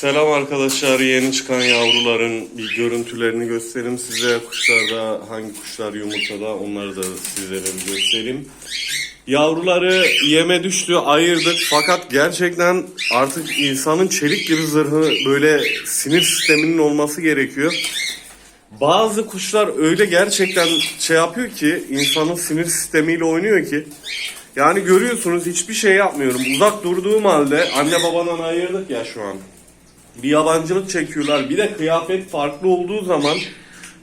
Selam arkadaşlar. Yeni çıkan yavruların bir görüntülerini göstereyim size. Kuşlarda hangi kuşlar yumurtada onları da sizlere bir göstereyim. Yavruları yeme düştü ayırdık fakat gerçekten artık insanın çelik gibi zırhı böyle sinir sisteminin olması gerekiyor. Bazı kuşlar öyle gerçekten şey yapıyor ki insanın sinir sistemiyle oynuyor ki yani görüyorsunuz hiçbir şey yapmıyorum. Uzak durduğum halde anne babadan ayırdık ya şu an bir yabancılık çekiyorlar. Bir de kıyafet farklı olduğu zaman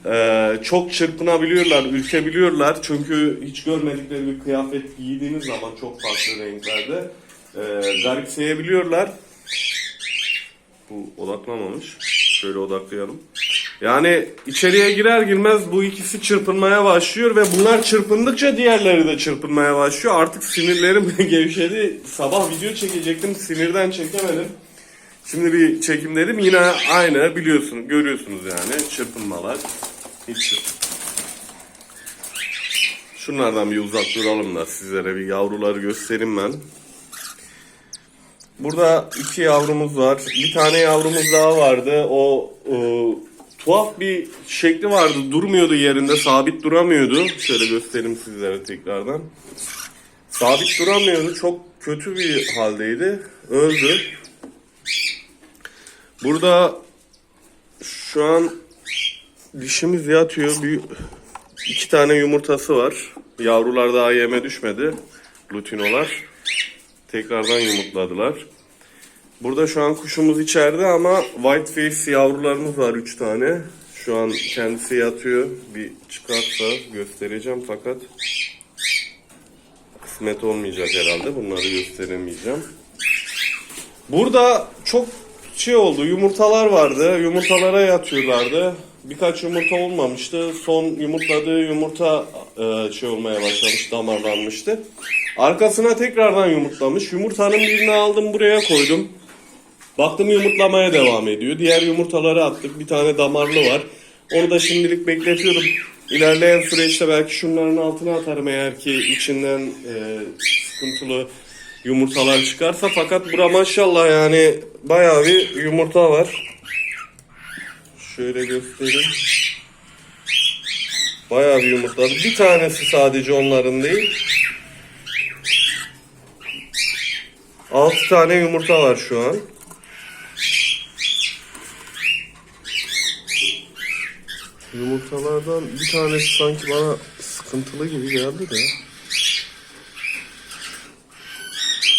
e, çok çırpınabiliyorlar, ürkebiliyorlar. Çünkü hiç görmedikleri bir kıyafet giydiğiniz zaman çok farklı renklerde e, garipseyebiliyorlar. Bu odaklamamış. Şöyle odaklayalım. Yani içeriye girer girmez bu ikisi çırpınmaya başlıyor ve bunlar çırpındıkça diğerleri de çırpınmaya başlıyor. Artık sinirlerim gevşedi. Sabah video çekecektim sinirden çekemedim. Şimdi bir çekim dedim yine aynı biliyorsunuz görüyorsunuz yani çırpınmalar. Hiç Şunlardan bir uzak duralım da sizlere bir yavruları göstereyim ben. Burada iki yavrumuz var. Bir tane yavrumuz daha vardı. O, e, tuhaf bir şekli vardı. Durmuyordu yerinde. Sabit duramıyordu. Şöyle göstereyim sizlere tekrardan. Sabit duramıyordu. Çok kötü bir haldeydi. Öldü. Burada şu an dişimiz yatıyor. Bir, iki tane yumurtası var. Yavrular daha yeme düşmedi. Lutinolar. Tekrardan yumurtladılar. Burada şu an kuşumuz içeride ama white face yavrularımız var 3 tane. Şu an kendisi yatıyor. Bir çıkarsa göstereceğim fakat kısmet olmayacak herhalde. Bunları gösteremeyeceğim. Burada çok şey oldu. Yumurtalar vardı. Yumurtalara yatıyorlardı. Birkaç yumurta olmamıştı. Son yumurtladığı yumurta e, şey olmaya başlamış, damarlanmıştı. Arkasına tekrardan yumurtlamış. Yumurtanın birini aldım buraya koydum. Baktım yumurtlamaya devam ediyor. Diğer yumurtaları attık. Bir tane damarlı var. Onu da şimdilik bekletiyorum. İlerleyen süreçte belki şunların altına atarım eğer ki içinden e, sıkıntılı yumurtalar çıkarsa. Fakat bura maşallah yani bayağı bir yumurta var. Şöyle göstereyim. Bayağı bir yumurta. Bir tanesi sadece onların değil. 6 tane yumurta var şu an. Yumurtalardan bir tanesi sanki bana sıkıntılı gibi geldi de.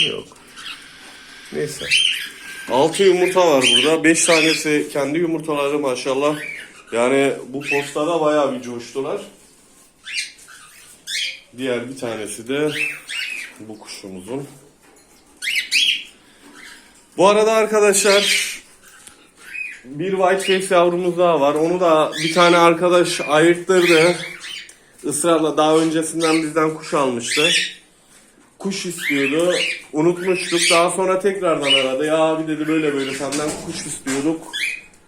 Yok. Neyse. 6 yumurta var burada. 5 tanesi kendi yumurtaları maşallah. Yani bu postada bayağı bir coştular. Diğer bir tanesi de bu kuşumuzun. Bu arada arkadaşlar bir white face yavrumuz daha var. Onu da bir tane arkadaş ayırttırdı. Israrla daha öncesinden bizden kuş almıştı. Kuş istiyordu. Unutmuştuk. Daha sonra tekrardan aradı. Ya abi dedi böyle böyle senden kuş istiyorduk.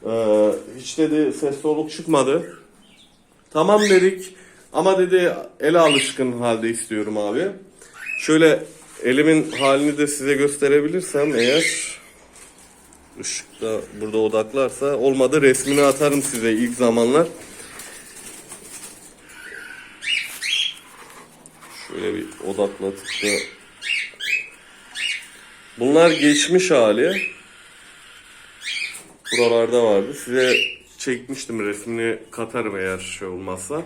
Ee, hiç dedi ses soluk çıkmadı. Tamam dedik. Ama dedi ele alışkın halde istiyorum abi. Şöyle elimin halini de size gösterebilirsem eğer ışıkta burada odaklarsa olmadı resmini atarım size ilk zamanlar. Şöyle bir odaklatıp da Bunlar geçmiş hali. Buralarda vardı. Size çekmiştim resmini katarım eğer şey olmazsa.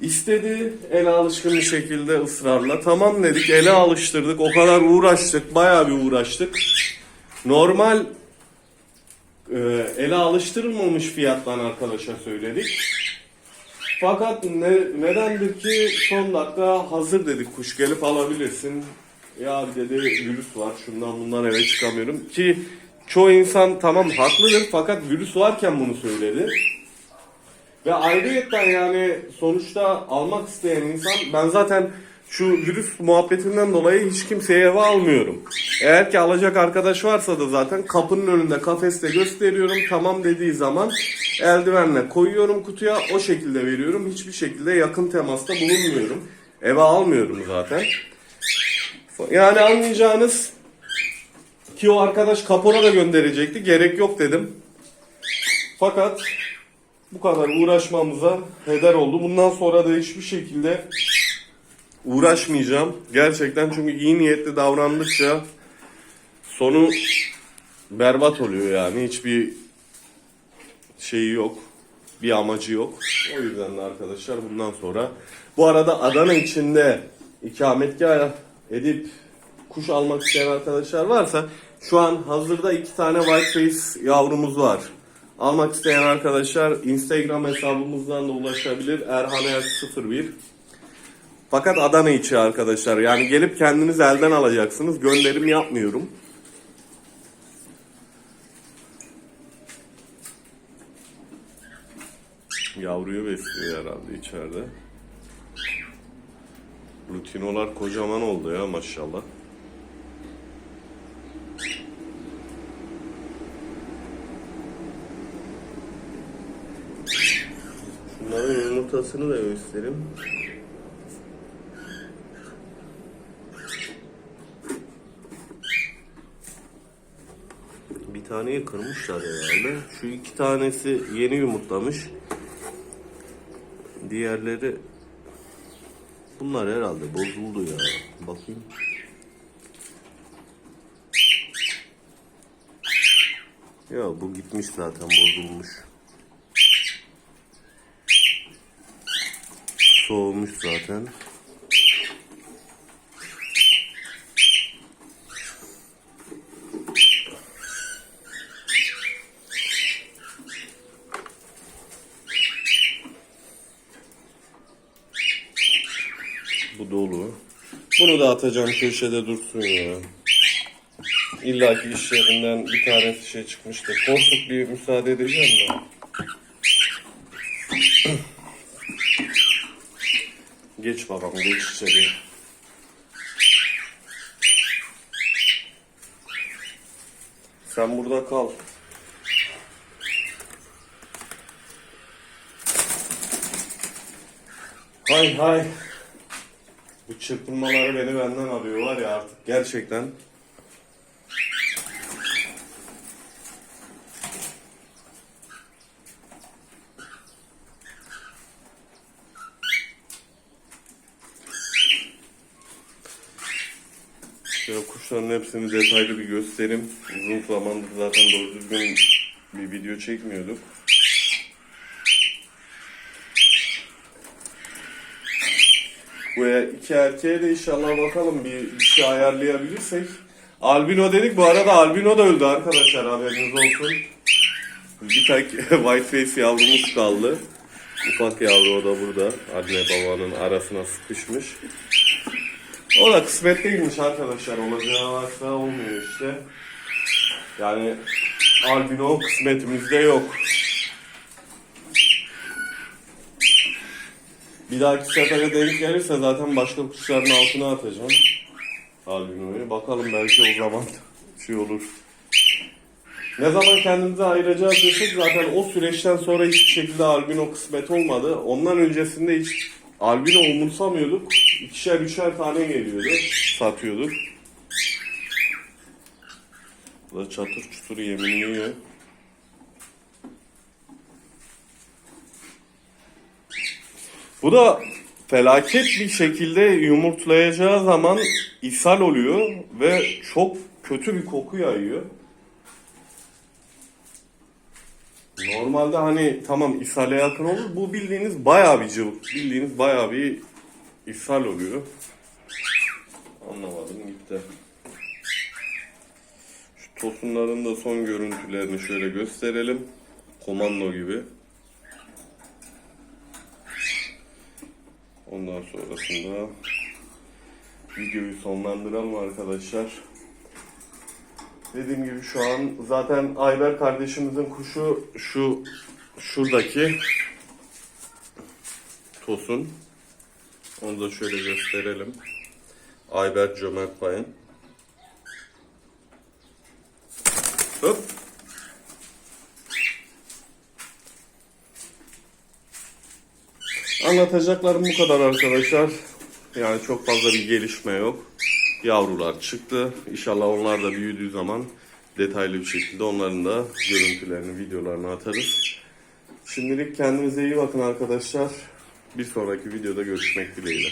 İstedi ele alışkın bir şekilde ısrarla. Tamam dedik ele alıştırdık. O kadar uğraştık. Bayağı bir uğraştık. Normal e, ele alıştırılmamış fiyattan arkadaşa söyledik. Fakat ne, nedendir ki son dakika hazır dedik kuş gelip alabilirsin. Ya dedi virüs var şundan bundan eve çıkamıyorum. Ki çoğu insan tamam haklıdır fakat virüs varken bunu söyledi. Ve ayrıyetten yani sonuçta almak isteyen insan ben zaten şu virüs muhabbetinden dolayı hiç kimseye eve almıyorum. Eğer ki alacak arkadaş varsa da zaten kapının önünde kafeste gösteriyorum. Tamam dediği zaman eldivenle koyuyorum kutuya o şekilde veriyorum. Hiçbir şekilde yakın temasta bulunmuyorum. Eve almıyorum zaten. Yani anlayacağınız Ki o arkadaş kapora da gönderecekti. Gerek yok dedim. Fakat bu kadar uğraşmamıza heder oldu. Bundan sonra da hiçbir şekilde uğraşmayacağım. Gerçekten çünkü iyi niyetli davrandıkça sonu berbat oluyor yani. Hiçbir şeyi yok. Bir amacı yok. O yüzden de arkadaşlar bundan sonra bu arada Adana içinde ikametgah edip kuş almak isteyen arkadaşlar varsa şu an hazırda iki tane whiteface yavrumuz var. Almak isteyen arkadaşlar Instagram hesabımızdan da ulaşabilir. Erhaner 01 fakat Adana içi arkadaşlar. Yani gelip kendiniz elden alacaksınız. Gönderim yapmıyorum. Yavruyu besliyor herhalde içeride. Lutinolar kocaman oldu ya maşallah. Şunların yumurtasını da göstereyim. Bir taneyi kırmışlar herhalde. Şu iki tanesi yeni yumurtlamış. Diğerleri bunlar herhalde bozuldu ya. Bakayım. Ya bu gitmiş zaten bozulmuş. Soğumuş zaten. Bu dolu. Bunu da atacağım köşede dursun ya. İlla ki iş yerinden bir tanesi şey çıkmıştır. Porsuk bir müsaade edeceğim mi? Geç babam geç içeri. Sen burada kal. Hay hay. Bu çırpınmaları beni benden alıyorlar ya artık gerçekten. Şöyle kuşların hepsini detaylı bir göstereyim. Uzun zamandır zaten doğru düzgün bir video çekmiyorduk. Bu e- iki erkeğe de inşallah bakalım bir, bir şey ayarlayabilirsek. Albino dedik bu arada albino da öldü arkadaşlar haberiniz olsun. Bir tek whiteface yavrumuz kaldı. Ufak yavru o da burada. Anne babanın arasına sıkışmış. O da kısmet değilmiş arkadaşlar. Olacağı varsa olmuyor işte. Yani albino kısmetimizde yok. Bir dahaki sefere denk gelirse zaten başka kuşların altına atacağım. Albino'yu. Bakalım belki o zaman şey olur. Ne zaman kendimize ayıracağız desek zaten o süreçten sonra hiçbir şekilde albino kısmet olmadı. Ondan öncesinde hiç albino umursamıyorduk. İkişer üçer tane geliyordu. Satıyorduk. Bu da çatır çutur yemini yiyor. Bu da felaket bir şekilde yumurtlayacağı zaman ishal oluyor ve çok kötü bir koku yayıyor. Normalde hani tamam ishale yakın olur. Bu bildiğiniz bayağı bir cıvık. Bildiğiniz bayağı bir ishal oluyor. Anlamadım gitti. Şu tosunların da son görüntülerini şöyle gösterelim. Komando gibi. Ondan sonrasında videoyu sonlandıralım arkadaşlar. Dediğim gibi şu an zaten Ayber kardeşimizin kuşu şu şuradaki tosun. Onu da şöyle gösterelim. Ayber Cömert Payın. Hop. Anlatacaklarım bu kadar arkadaşlar. Yani çok fazla bir gelişme yok. yavrular çıktı. İnşallah onlar da büyüdüğü zaman detaylı bir şekilde onların da görüntülerini, videolarını atarız. Şimdilik kendinize iyi bakın arkadaşlar. Bir sonraki videoda görüşmek dileğiyle.